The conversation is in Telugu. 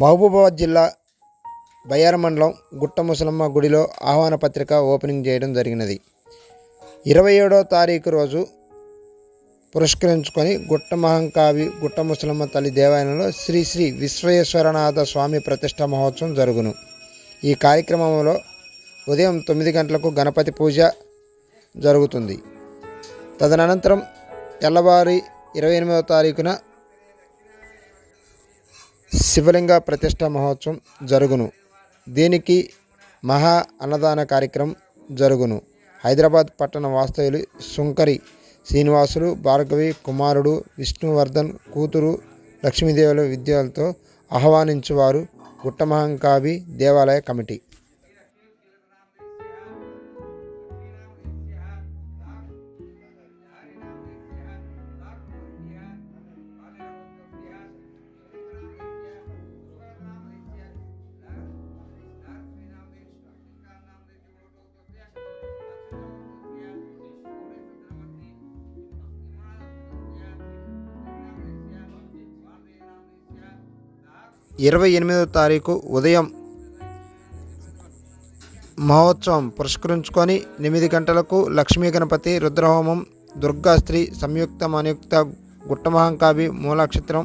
మహబూబాబాద్ జిల్లా బయ్యార మండలం గుట్ట ముసలమ్మ గుడిలో ఆహ్వాన పత్రిక ఓపెనింగ్ చేయడం జరిగినది. ఇరవై ఏడో తారీఖు రోజు పురస్కరించుకొని గుట్ట మహంకావి గుట్ట ముసలమ్మ తల్లి దేవాలయంలో శ్రీ శ్రీ విశ్వేశ్వరనాథ స్వామి ప్రతిష్ట మహోత్సవం జరుగును. ఈ కార్యక్రమంలో ఉదయం తొమ్మిది గంటలకు గణపతి పూజ జరుగుతుంది. తదనంతరం తెల్లవారి ఇరవై ఎనిమిదవ తారీఖున శివలింగ ప్రతిష్ట మహోత్సవం జరుగును. దీనికి మహా అన్నదాన కార్యక్రమం జరుగును. హైదరాబాద్ పట్టణ వాస్తవ్యులు సుంకరి శ్రీనివాసులు భార్గవి కుమారుడు విష్ణువర్ధన్ కూతురు లక్ష్మీదేవుల విద్యలతో ఆహ్వానించువారు గుట్టమహంకావి దేవాలయ కమిటీ. ఇరవై ఎనిమిదవ తారీఖు ఉదయం మహోత్సవం పురస్కరించుకొని ఎనిమిది గంటలకు లక్ష్మీ గణపతి రుద్రహోమం దుర్గా స్త్రీ సంయుక్త అనుయుక్త గుట్టమహంకావి మూలాక్షత్రం